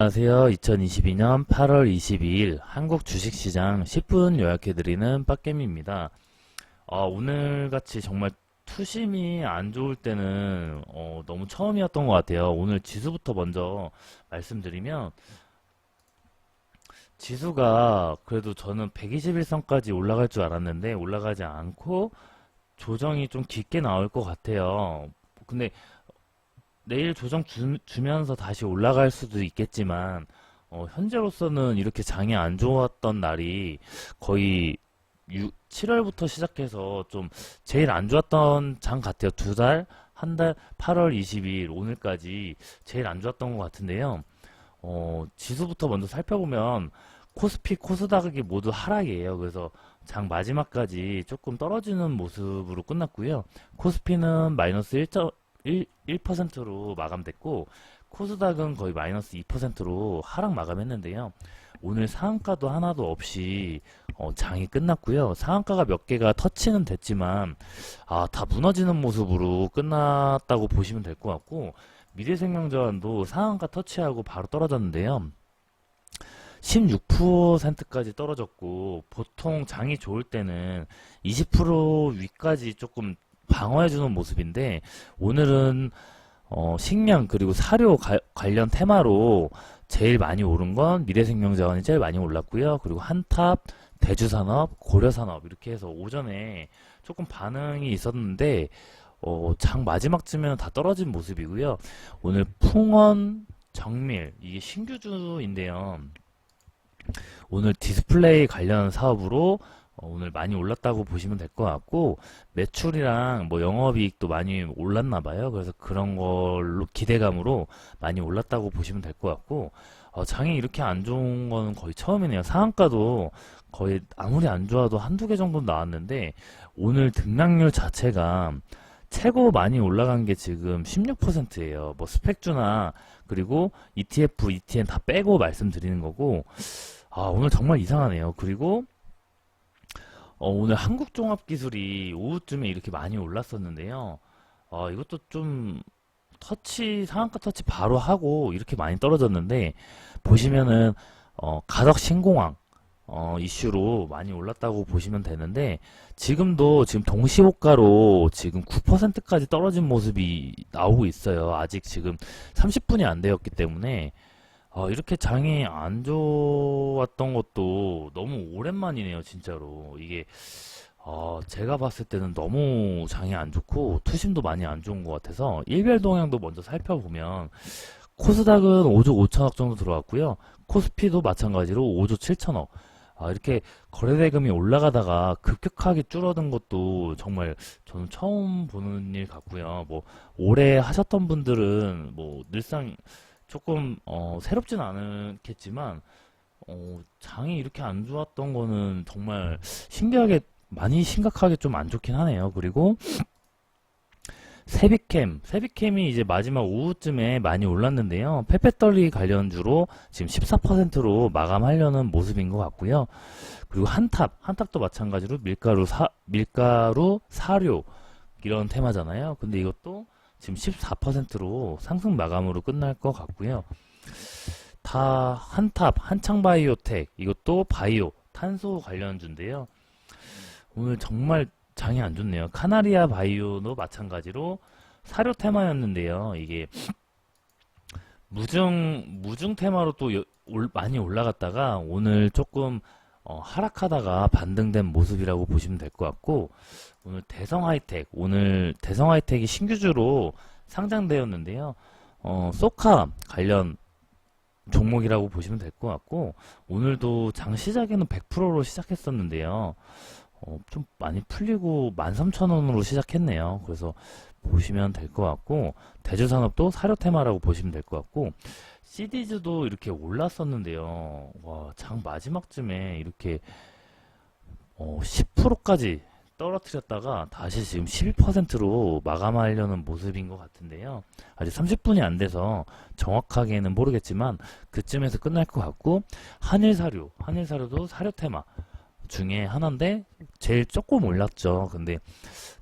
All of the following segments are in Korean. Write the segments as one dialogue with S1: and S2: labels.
S1: 안녕하세요. 2022년 8월 22일 한국 주식시장 10분 요약해드리는 빡겜입니다. 어, 오늘같이 정말 투심이 안 좋을 때는 어, 너무 처음이었던 것 같아요. 오늘 지수부터 먼저 말씀드리면 지수가 그래도 저는 121선까지 올라갈 줄 알았는데 올라가지 않고 조정이 좀 깊게 나올 것 같아요. 근데 내일 조정 주, 주면서 다시 올라갈 수도 있겠지만 어, 현재로서는 이렇게 장이 안 좋았던 날이 거의 6, 7월부터 시작해서 좀 제일 안 좋았던 장 같아요. 두 달, 한 달, 8월 22일 오늘까지 제일 안 좋았던 것 같은데요. 어, 지수부터 먼저 살펴보면 코스피, 코스닥이 모두 하락이에요. 그래서 장 마지막까지 조금 떨어지는 모습으로 끝났고요. 코스피는 마이너스 1. 1%로 마감됐고 코스닥은 거의 마이너스 2%로 하락 마감했는데요. 오늘 상한가도 하나도 없이 어, 장이 끝났고요. 상한가가 몇 개가 터치는 됐지만 아, 다 무너지는 모습으로 끝났다고 보시면 될 것 같고 미래생명자원도 상한가 터치하고 바로 떨어졌는데요. 16%까지 떨어졌고 보통 장이 좋을 때는 20% 위까지 조금 방어해주는 모습인데 오늘은 어, 식량 그리고 사료 가- 관련 테마로 제일 많이 오른 건 미래생명자원이 제일 많이 올랐고요. 그리고 한탑, 대주산업, 고려산업 이렇게 해서 오전에 조금 반응이 있었는데 어, 장 마지막쯤에는 다 떨어진 모습이고요. 오늘 풍원, 정밀 이게 신규주인데요. 오늘 디스플레이 관련 사업으로 어, 오늘 많이 올랐다고 보시면 될 것 같고 매출이랑 뭐 영업이익도 많이 올랐나 봐요. 그래서 그런 걸로 기대감으로 많이 올랐다고 보시면 될 것 같고 어, 장이 이렇게 안 좋은 거는 거의 처음이네요. 상한가도 거의 아무리 안 좋아도 한두 개 정도 나왔는데 오늘 등락률 자체가 최고 많이 올라간 게 지금 16%예요. 뭐 스펙주나 그리고 ETF, ETN 다 빼고 말씀드리는 거고 아, 오늘 정말 이상하네요. 그리고 어, 오늘 한국 종합 기술이 오후쯤에 이렇게 많이 올랐었는데요. 어, 이것도 좀 터치, 상한가 터치 바로 하고 이렇게 많이 떨어졌는데 보시면은 어, 가덕 신공항 어, 이슈로 많이 올랐다고 보시면 되는데 지금도 지금 동시호가로 지금 9%까지 떨어진 모습이 나오고 있어요. 아직 지금 30분이 안 되었기 때문에 어, 이렇게 장이 안 좋았던 것도 너무 오랜만이네요, 진짜로. 이게, 어, 제가 봤을 때는 너무 장이 안 좋고, 투심도 많이 안 좋은 것 같아서, 일별 동향도 먼저 살펴보면, 코스닥은 5조 5천억 정도 들어왔고요. 코스피도 마찬가지로 5조 7천억. 아, 이렇게 거래대금이 올라가다가 급격하게 줄어든 것도 정말 저는 처음 보는 일 같고요. 뭐, 오래 하셨던 분들은 뭐, 늘상 조금 어, 새롭진 않겠지만 어, 장이 이렇게 안 좋았던 거는 정말 신기하게 많이 심각하게 좀 안 좋긴 하네요. 그리고 세비캠, 세비캠이 이제 마지막 오후쯤에 많이 올랐는데요. 페페떨리 관련주로 지금 14%로 마감하려는 모습인 것 같고요. 그리고 한탑, 한탑도 마찬가지로 밀가루 사, 밀가루 사료 이런 테마잖아요. 근데 이것도 지금 14%로 상승 마감으로 끝날 것 같고요. 다 한탑, 한창바이오텍, 이것도 바이오, 탄소 관련주인데요. 오늘 정말 장이 안 좋네요. 카나리아 바이오도 마찬가지로 사료 테마였는데요. 이게 무중, 무중 테마로 또 많이 올라갔다가 오늘 조금 어, 하락하다가 반등된 모습이라고 보시면 될 것 같고 오늘 대성 하이텍 오늘 대성 하이텍이 신규주로 상장되었는데요. 어, 소카 관련 종목이라고 보시면 될 것 같고 오늘도 장 시작에는 100%로 시작했었는데요. 어, 좀 많이 풀리고 13,000원으로 시작했네요. 그래서 보시면 될 것 같고 대주산업도 사료 테마라고 보시면 될 것 같고 CD즈도 이렇게 올랐었는데요. 와, 장 마지막쯤에 이렇게 어, 10%까지 떨어뜨렸다가 다시 지금 12%로 마감하려는 모습인 것 같은데요. 아직 30분이 안 돼서 정확하게는 모르겠지만 그쯤에서 끝날 것 같고 한일사료, 한일사료도 사료 테마 중에 하나인데 제일 조금 올랐죠. 근데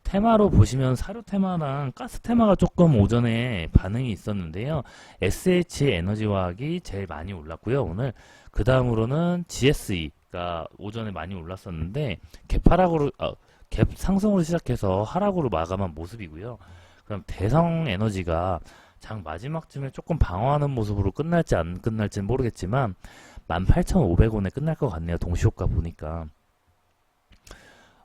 S1: 테마로 보시면 사료 테마랑 가스 테마가 조금 오전에 반응이 있었는데요. SH 에너지화학이 제일 많이 올랐고요. 오늘 그 다음으로는 GSE가 오전에 많이 올랐었는데 갭 하락으로 아, 갭 상승으로 시작해서 하락으로 마감한 모습이고요. 그럼 대성 에너지가 장 마지막쯤에 조금 방어하는 모습으로 끝날지 안 끝날지는 모르겠지만 18,500원에 끝날 것 같네요. 동시효과 보니까.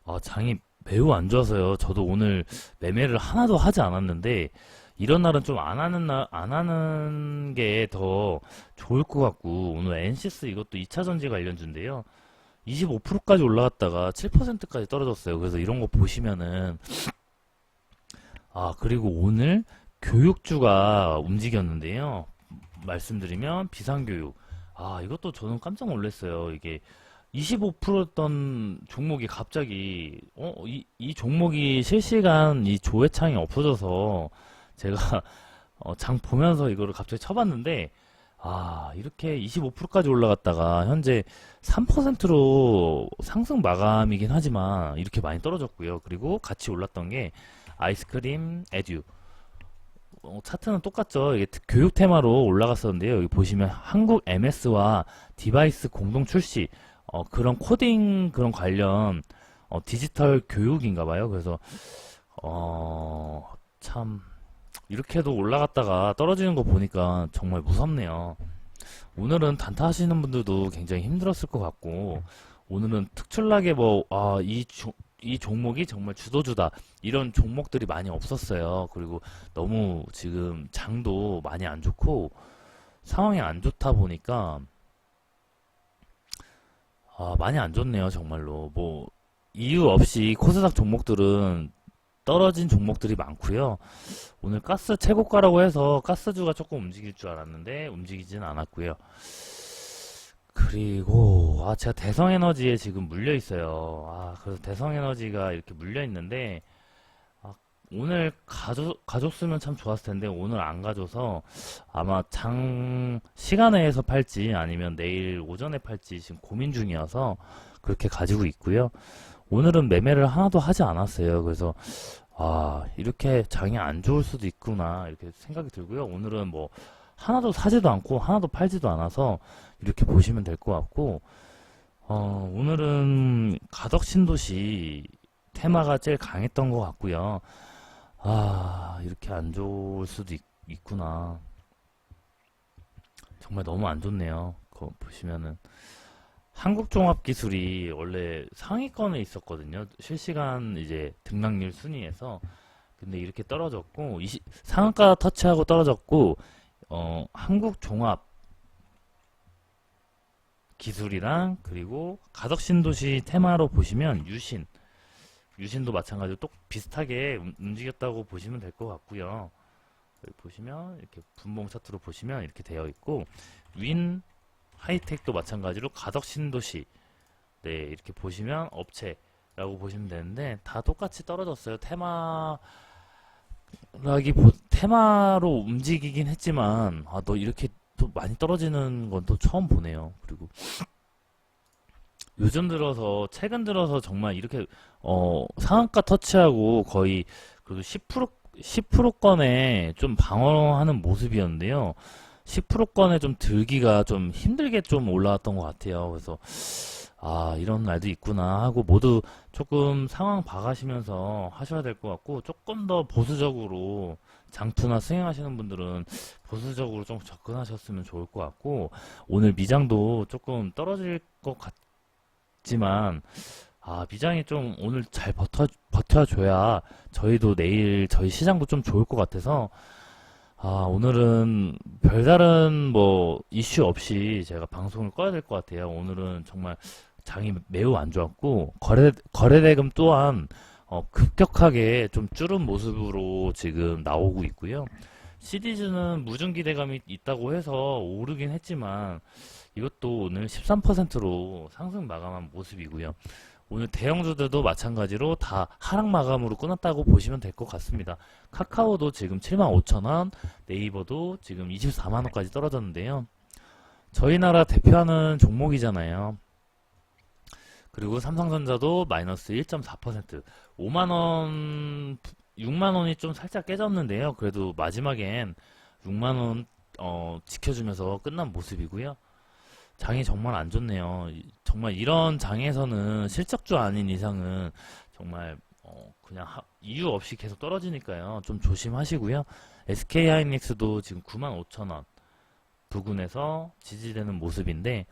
S1: 아, 장이 매우 안 좋아서요. 저도 오늘 매매를 하나도 하지 않았는데 이런 날은 좀 안 하는 날, 안 하는 게 더 좋을 것 같고 오늘 엔시스 이것도 2차 전지 관련주인데요. 25%까지 올라갔다가 7%까지 떨어졌어요. 그래서 이런 거 보시면은 아, 그리고 오늘 교육주가 움직였는데요. 말씀드리면 비상교육. 아, 이것도 저는 깜짝 놀랐어요. 이게 25%였던 종목이 갑자기 어, 이, 이 종목이 실시간 이 조회창이 없어져서 제가 어, 장 보면서 이거를 갑자기 쳐봤는데 아, 이렇게 25%까지 올라갔다가 현재 3%로 상승 마감이긴 하지만 이렇게 많이 떨어졌고요. 그리고 같이 올랐던 게 아이스크림, 에듀. 어, 차트는 똑같죠. 이게 트- 교육 테마로 올라갔었는데요. 여기 보시면 한국 MS와 디바이스 공동 출시, 어, 그런 코딩 그런 관련 어, 디지털 교육인가 봐요. 그래서 어, 참 이렇게도 올라갔다가 떨어지는 거 보니까 정말 무섭네요. 오늘은 단타 하시는 분들도 굉장히 힘들었을 것 같고 오늘은 특출나게 뭐, 아, 이, 조- 이 종목이 정말 주도주다. 이런 종목들이 많이 없었어요. 그리고 너무 지금 장도 많이 안 좋고 상황이 안 좋다 보니까 아, 많이 안 좋네요, 정말로. 뭐 이유 없이 코스닥 종목들은 떨어진 종목들이 많고요. 오늘 가스 최고가라고 해서 가스주가 조금 움직일 줄 알았는데 움직이진 않았고요. 그리고 아 제가 대성에너지에 지금 물려 있어요. 아 그래서 대성에너지가 이렇게 물려 있는데 아, 오늘 가져 가졌으면 참 좋았을 텐데 오늘 안 가져서 아마 장 시간에서 팔지 아니면 내일 오전에 팔지 지금 고민 중이어서 그렇게 가지고 있고요. 오늘은 매매를 하나도 하지 않았어요. 그래서 아 이렇게 장이 안 좋을 수도 있구나 이렇게 생각이 들고요. 오늘은 뭐 하나도 사지도 않고 하나도 팔지도 않아서 이렇게 보시면 될 것 같고 어, 오늘은 가덕 신도시 테마가 제일 강했던 것 같고요. 아 이렇게 안 좋을 수도 있, 있구나. 정말 너무 안 좋네요. 그거 보시면은 한국종합기술이 원래 상위권에 있었거든요. 실시간 이제 등락률 순위에서 근데 이렇게 떨어졌고 20, 상한가 터치하고 떨어졌고 어, 한국종합 기술이랑 그리고 가덕신도시 테마로 보시면 유신 유신도 마찬가지로 또 비슷하게 움- 움직였다고 보시면 될 것 같고요. 보시면 이렇게 분봉 차트로 보시면 이렇게 되어 있고 윈 하이텍도 마찬가지로 가덕 신도시 네 이렇게 보시면 업체라고 보시면 되는데 다 똑같이 떨어졌어요. 테마 라기 보, 테마로 움직이긴 했지만 아 너 이렇게 또 많이 떨어지는 건 또 처음 보네요. 그리고 요즘 들어서 최근 들어서 정말 이렇게 어 상한가 터치하고 거의 그래도 10% 10%권에 좀 방어하는 모습이었는데요. 10%권에 좀 들기가 좀 힘들게 좀 올라왔던 것 같아요. 그래서 아 이런 날도 있구나 하고 모두 조금 상황 봐가시면서 하셔야 될 것 같고 조금 더 보수적으로 장투나 스윙하시는 분들은 보수적으로 좀 접근하셨으면 좋을 것 같고 오늘 미장도 조금 떨어질 것 같 지만 아 미장이 좀 오늘 잘 버텨 버텨줘야 저희도 내일 저희 시장도 좀 좋을 것 같아서 아 오늘은 별다른 뭐 이슈 없이 제가 방송을 꺼야 될 것 같아요. 오늘은 정말 장이 매우 안 좋았고 거래 거래대금 또한 어, 급격하게 좀 줄은 모습으로 지금 나오고 있고요. 시리즈는 무중 기대감이 있다고 해서 오르긴 했지만 이것도 오늘 13%로 상승 마감한 모습이고요. 오늘 대형주들도 마찬가지로 다 하락 마감으로 끊었다고 보시면 될 것 같습니다. 카카오도 지금 75,000원, 네이버도 지금 24만원까지 떨어졌는데요. 저희 나라 대표하는 종목이잖아요. 그리고 삼성전자도 마이너스 1.4%. 5만원, 6만원이 좀 살짝 깨졌는데요. 그래도 마지막엔 6만원, 어, 지켜주면서 끝난 모습이고요. 장이 정말 안 좋네요. 이- 정말 이런 장에서는 실적주 아닌 이상은 정말 어, 그냥 하- 이유 없이 계속 떨어지니까요. 좀 조심하시고요. SK 하이닉스도 지금 95,000원 부근에서 지지되는 모습인데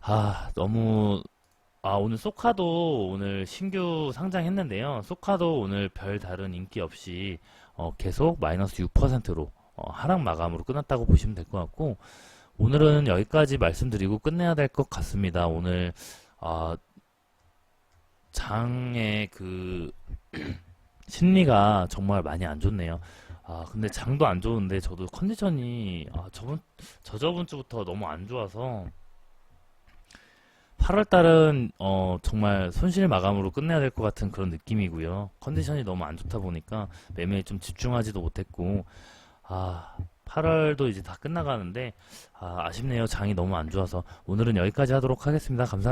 S1: 아, 너무 아, 오늘 소카도 오늘 신규 상장했는데요. 소카도 오늘 별 다른 인기 없이 어, 계속 마이너스 6%로 어, 하락 마감으로 끝났다고 보시면 될 것 같고 오늘은 여기까지 말씀드리고 끝내야 될 것 같습니다. 오늘 아, 장의 그 심리가 정말 많이 안 좋네요. 아, 근데 장도 안 좋은데 저도 컨디션이 아, 저번 저저번 주부터 너무 안 좋아서 8월 달은 어, 정말 손실 마감으로 끝내야 될 것 같은 그런 느낌이고요. 컨디션이 너무 안 좋다 보니까 매매에 좀 집중하지도 못했고 아, 8월도 이제 다 끝나가는데 아, 아쉽네요. 장이 너무 안 좋아서 오늘은 여기까지 하도록 하겠습니다. 감사합니다.